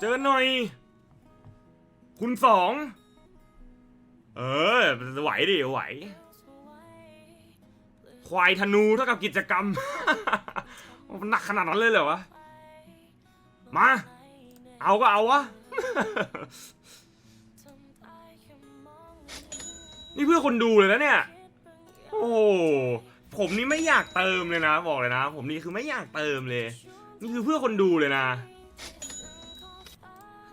เจอหน่อย คุณสอง เออไหวดิไหว ควายธนูเท่ากับกิจกรรม มันหนักขนาดนั้นเลยเหรอวะ มา เอาก็เอาวะ นี่เพื่อคนดูเลยนะเนี่ย โอ้ผมนี่ไม่อยากเติมเลยนะ บอกเลยนะ ผมนี่คือไม่อยากเติมเลย นี่คือเพื่อคนดูเลยนะ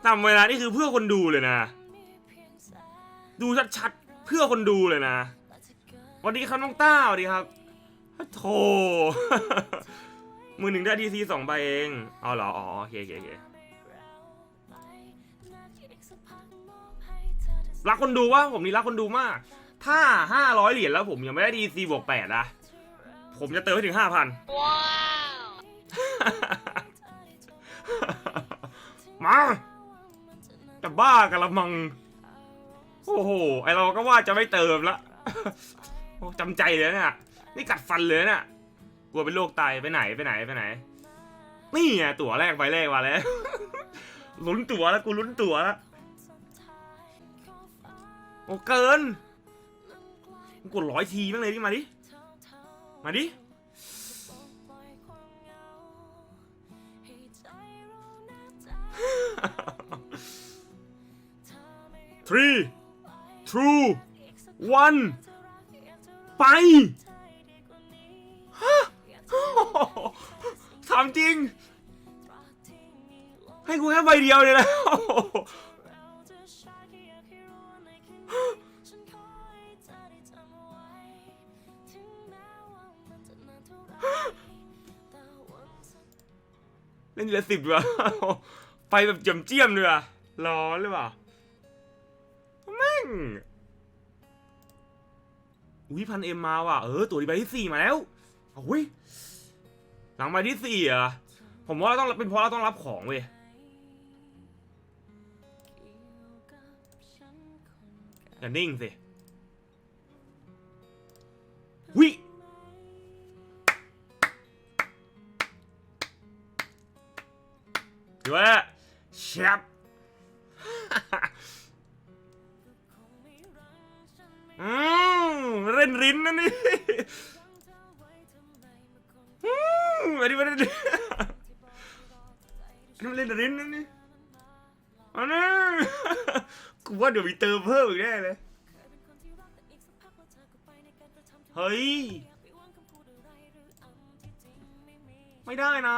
จำไว้นะนี่คือเพื่อคนดูเลยนะ ดูชัดๆเพื่อคนดูเลยนะสวัสดีครับน้องต้าสวัสดีครับโธ่มือหนึ่งได้ดีซีสองใบเองเอาเหรออ๋อโอเคโอเคโอเครักคนดูวะผมนี่รักคนดูมาก ถ้าห้าร้อยเหรียญแล้วผมยังไม่ได้ดีซีบวกแปดนะผมจะเติมให้ถึงห้าพันมา จะบ้ากันละมัง โอ้โห ไอเราก็ว่าจะไม่เติมละจำใจเลยเนี่ยนี่กัดฟันเลยเนี่ยกลัวเป็นโรคไตไปไหนไปไหนไปไหน นี่ไงตั๋วแรกใบแรกมาแล้ว ลุ้นตั๋วแล้วกูลุ้นตั๋วแล้วโอ้เกินกูกดร้อยทีบ้างเลยดิมาดิ มาดิ three two one ไปถามจริง ให้กูแค่ใบเดียวเลยนะเล่นทีละสิบดีกว่าไปแบบเจียมเจียมเลยอะร้อนหรือเปล่า งอุ้ยพันเอ็มมาว่ะเออตัวดีใบที่สี่มาแล้วโอ้ยหลังใบที่สี่เหรอะผมว่าเราต้องเป็นเพราะเราต้องรับของเว้ยอย่านิ่งสิวิถือว่าแชป เล่นรินนะนี่อืมอันนี้มันเล่นอันนี้มันเล่นรินนะนี่อันนี้กูว่าเดี๋ยวมีเติมเพิ่มอีกแน่เลย เฮ้ย ไม่ได้นะ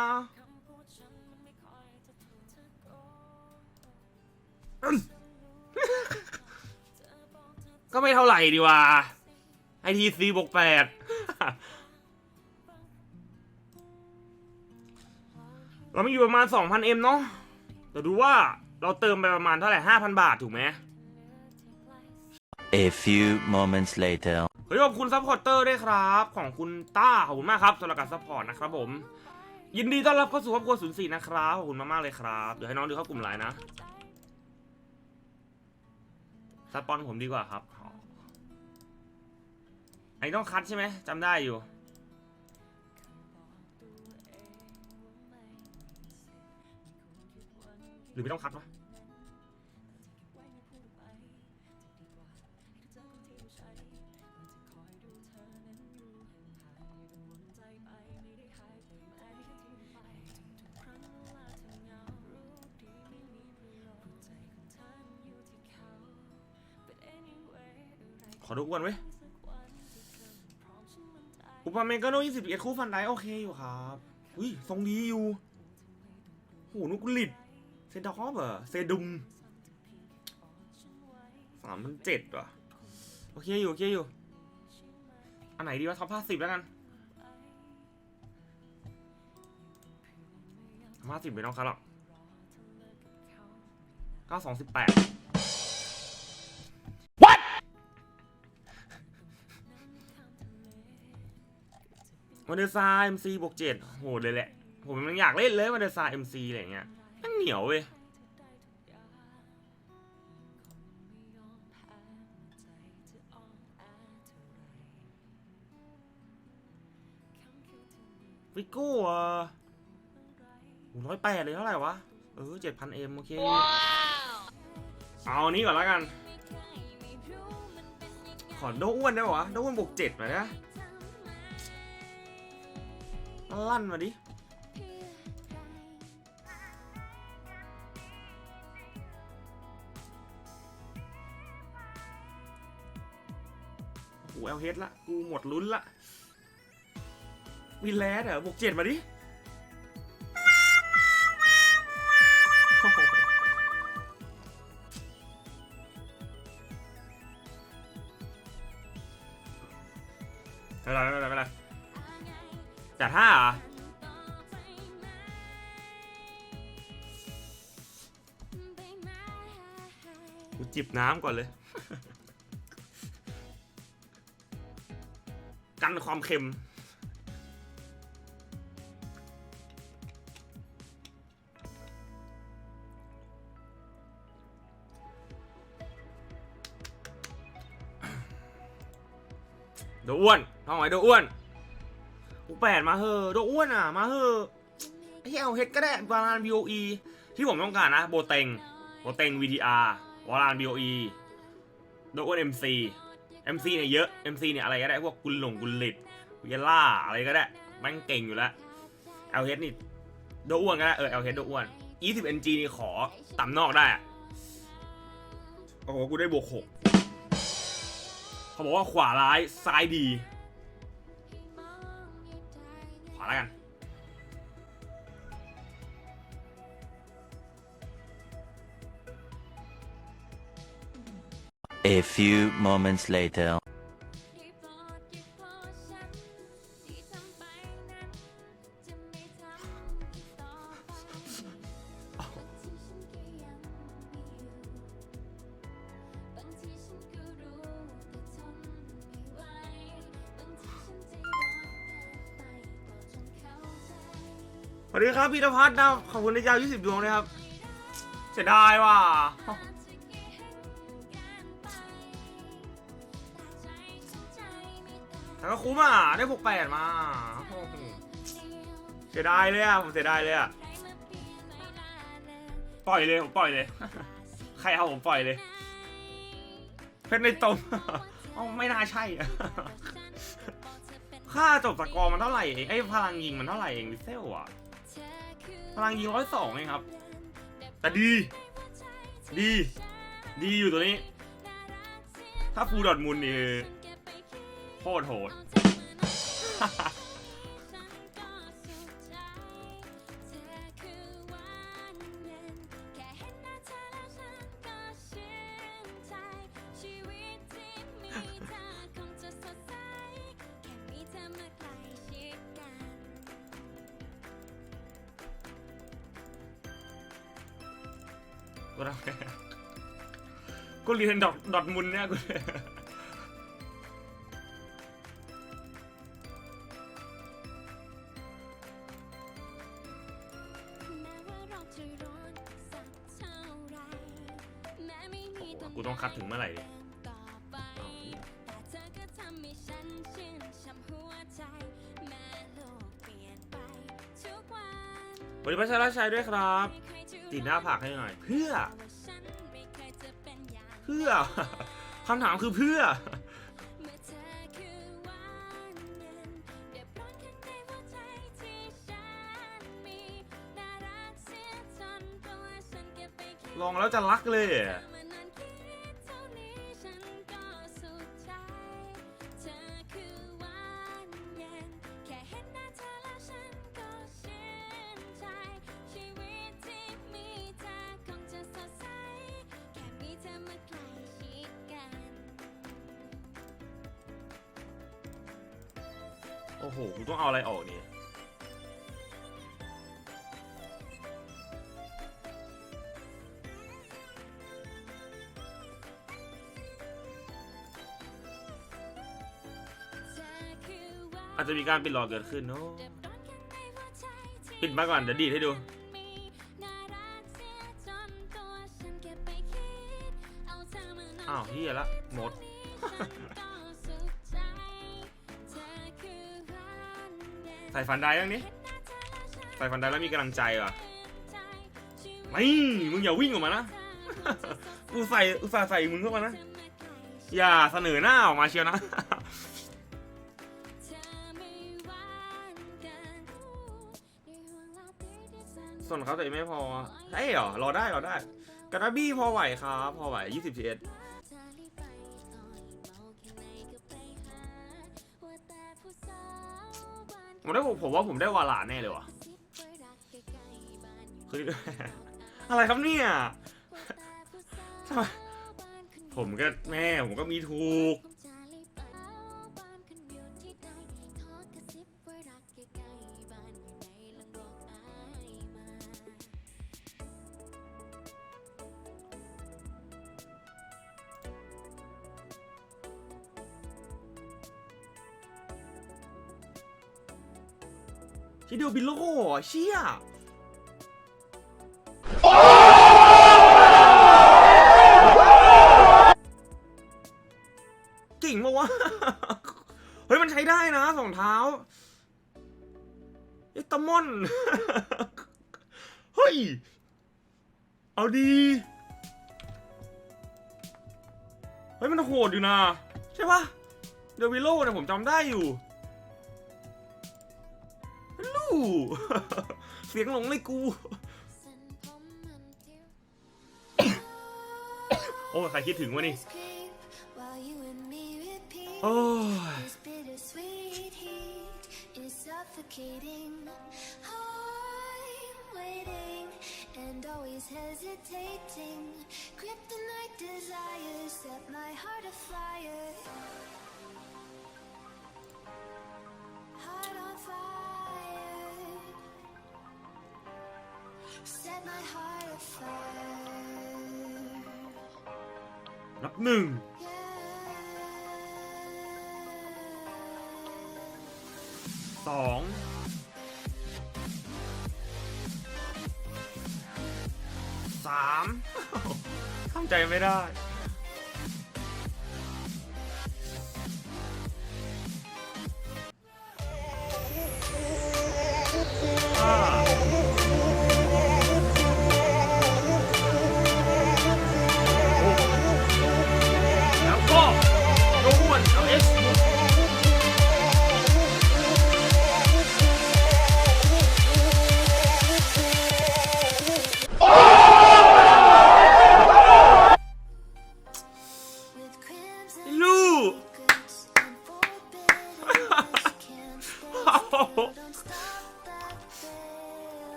ก็ไม่เท่าไหร่ดีว่า ไอทีซีบวกแปดเราไม่อยู่ประมาณ 2,000เนาะเดี๋ยวดูว่าเราเติมไปประมาณเท่าไหร่ 5,000 บาท ถูกไหม A few moments later. เฮ้ยขอบคุณซัพพอร์เตอร์ด้วยครับ ของคุณต้า ขอบคุณมากครับสำหรับการซัพพอร์ตนะครับผม ยินดีต้อนรับเข้าสู่ครอบครัวศูนย์สี่นะครับ ขอบคุณมาก ๆ เลยครับ เดี๋ยวให้น้องดูเข้ากลุ่มไลน์นะสปอนผมดีกว่าครับ อันนี้ต้องคัดใช่ไหมจำได้อยู่ หรือไม่ต้องคัดวะขอดูอ้วนไว้ อุปาเมก็โน่ยี่สิบเอ็ดคู่ฟันได้โอเคอยู่ครับอุ้ยทรงดีอยู่โหนุกลิดเซดอกเหรอเซดุมสามพันเจ็ดว่ะโอเคอยู่โอเคอยู่ อันไหนดีวะท็อปห้าสิบแล้วกันห้าสิบไม่ต้องคัดหรอกเก้าสองสิบแปด วันเดอร์ซาเอ็มซีบวกเจ็ดโหดเลยแหละ ผมยังอยากเล่นเลยวันเดอร์ซาเอ็มซีอะไรเงี้ยมันเหนียวเว้ยวิโก้อะร้อยแปดเลยเท่าไหร่วะ เออเจ็ดพันเอ็มโอเค เอาอันนี้ก่อนแล้วกัน ขอโดอ้วนได้ปะวะ โดอ้วนบวกเจ็ดมานะ ลั่นมาดิโอ้เอลเฮดละ กูหมดลุ้นละ วินแลสเหรอบวกเจ็ดมาดิโอ้โห กูจิบน้ำก่อนเลย กันความเค็ม โดอ้วนท้องไหวโดอ้วนกูแปดมาเฮอะโดอ้วนอะ มาเฮอะไอ้เอาเฮดก็ได้วาลาน BOE ที่ผมต้องการนะ โบเต็ง โบเต็ง VTR วาลาน BOE โดอ้วน MC MC เนี่ยเยอะ MC เนี่ยอะไรก็ได้พวกกุลหลงกุลลิดกุยล่าอะไรก็ได้แม่งเก่งอยู่แล้ว LH นี่โดอ้วนก็ได้เออ LH โดอ้วน20 NG นี่ขอต่ำนอกได้โอ้โหกูได้บวกหกเขาบอกว่าขวาร้ายซ้ายดี ขวาแล้วกัน A few moments later. สวัสดีครับพีรพัฒน์นะขอบคุณในยาว 20 ดวงเลยครับ เสียดายว่ะ แต่ก็คุ้มอะได้บวกแปดมาโอ้โหเสียดายเลยอะผมเสียดายเลยอะปล่อยเลยผมปล่อยเลย ใครเอาผมปล่อยเลย เพชรในตมเอ้าไม่น่าใช่อะค่าจบสกอร์มันเท่าไหร่เองไอ้ยพลังยิงมันเท่าไหร่เองวิเซลอะพลังยิงร้อยสองเองครับ แต่ดี ดี ดีอยู่ตัวนี้ ถ้าฟูดอดมุนนี่คือ โคตรโหด กูเรียนดอทดอทมุนเนี่ยกู บริพัชรชัยด้วยครับ ติดหน้าผากให้หน่อย เพื่อ เพื่อคำถามคือเพื่อ ลองแล้วจะรักเลย โอ้โห กูต้องเอาอะไรออกเนี่ยอาจจะมีการปิดหลอกเกิดขึ้นเนาะปิดมาก่อนเดี๋ยวดีดให้ดู อ้าวเฮียละหมด ใส่ฟันได้ยังนี้ใส่ฟันได้แล้วมีกำลังใจว่ะไม่มึงอย่าวิ่งออกมานะกูใส่อุตส่าห์ใส่มึงเข้ามานะ อย่าเสนอหน้าออกมาเชียวนะส่วนเขาแต่ไม่พอใช่เหรอรอได้รอได้กาตาบี้พอไหวครับ พอไหว20 GS ผมได้ผมว่าผมได้วาลาแน่เลยว่ะคืออะไรครับเนี่ยผมก็แม่ผมก็มีถูก ชิเดลบิโลเชี่ยเก่งมาวะ เฮ้ย มันใช้ได้นะสองเท้าเอตามอน เฮ้ย เอาดี เฮ้ย มันโหดอยู่นะ ใช่ปะเดวิโลเนี่ยผมจำได้อยู่ เสียงหลงเลยกู โอ้ใครคิดถึงวะนี่โอ้ย นับหนึ่งสองสามทำใจไม่ได้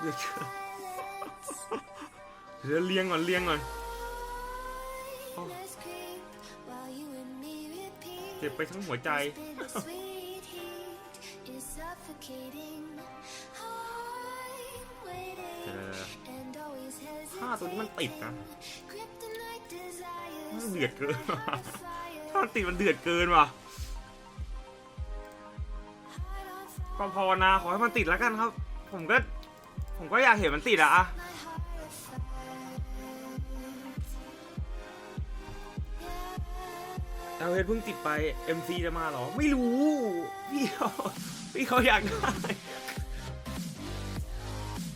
เดี๋ยวเลี้ยงก่อนเลี้ยงก่อนเจ็บไปทั้งหัวใจ ผ้าตัวนี้มันติดนะมันเดือดเกินถ้าติดมันเดือดเกินว่ะก็พอนะขอให้มันติดแล้วกันครับ ผมก็ ผมก็อยากเห็นมันติดอะอะ My heart on fire. เอลเฮดเพิ่งติดไป MC จะมาเหรอ ไม่รู้ พี่เขาพี่เขาอยากได้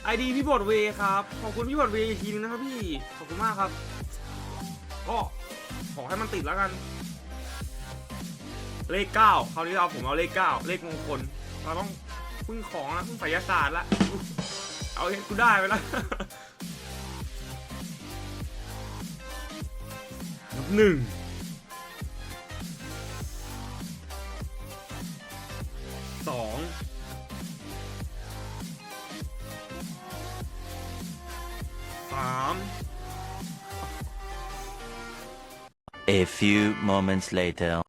ไอดีพี่บดเวครับ ขอบคุณพี่บดเวอีกทีนึงนะครับพี่ ขอบคุณมากครับ ก็ขอให้มันติดแล้วกัน เลขเก้าคราวนี้เราผมเอาเลขเก้าเลขมงคล เราต้องพึ่งของนะพึ่งไสยศาสตร์ละ เอาเห็นกูได้ไปแล้วนับหนึ่งสองสาม A few moments later.